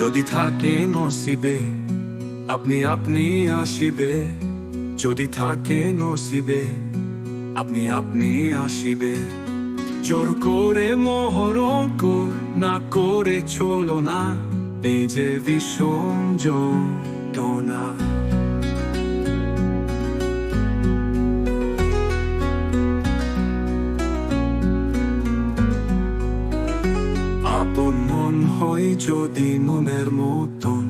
যদি থাকে নসিবে, আপনি আপনি আসিবে। যদি থাকে নসিবে, আপনি আপনি আসিবে। জোর করে মহরঙ্ক না করে চলো না এই যে ভীষণ যন্ত্রণা আপন মন হয় যদি মনের মতন।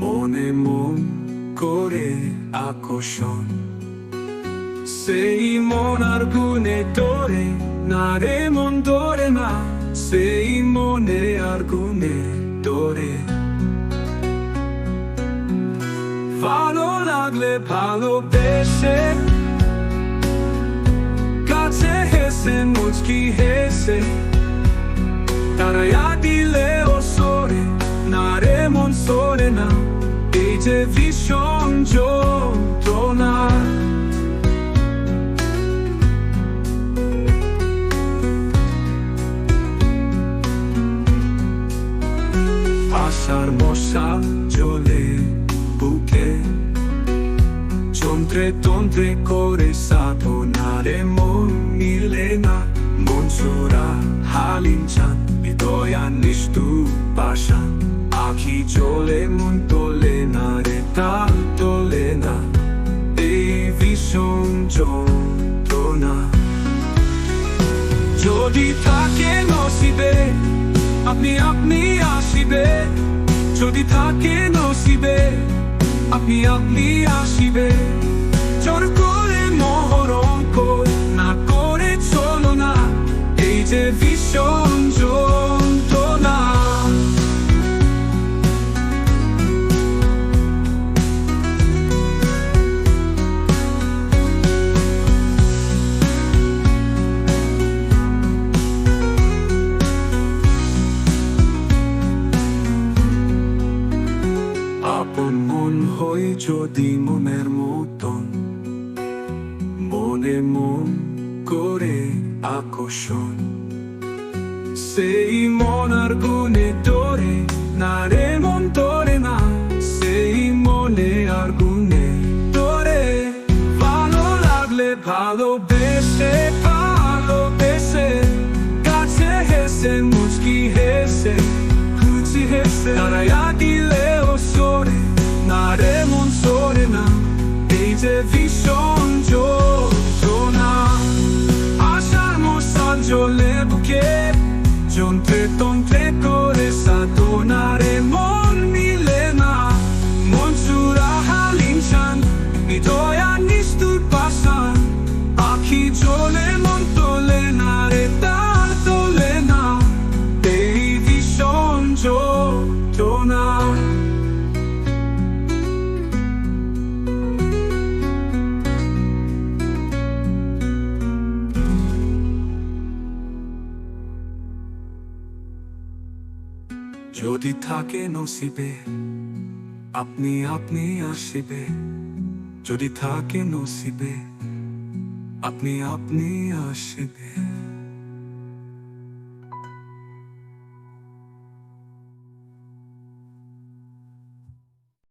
মনে মন করে আকর্ষণ। সেই মন আর গুনে তোরে না রে মন তোরে না, সেই মনে আর গুনে তোরে। ভালো লাগলে ভালোবেসে, কাছে হেসে মুচকি হেসে আশার মশা জ্বলে বুকে যন্ত্রে তন্ত্রে করে সাধনারে মন মিলে না মন চোরা হালিন চাঁদ হৃদয়া নিষ্ঠু পাশা আখি চলে মন তোলে না রে তাল তোলে না এই ভীষণ যন্ত্রণা যদি থাকে নসিবে আপনি আপনি আসিবে যদি থাকে নসিবে, আপনি আপনি আসিবে। জোর করে মহরঙ্ক না করে চলো না। এই যে ভীষণ মন যদি মনের মতন। মনে মন করে আকর্ষণ। সেই মন আর গুনে তোরে না রে মন তোরে না। সেই মনে আর গুনে তোরে। ভালো লাগলে ভালোবেসে। যে ভীষণ যন্ত্রণা। আশার মশা জ্বলে বুকে যন্ত্রে তন্ত্রে করে সাধনারে মন মিলে না। যদি থাকে নসিবে আপনি আপনি আসিবে। যদি থাকে নসিবে আপনি আপনি আসিবে।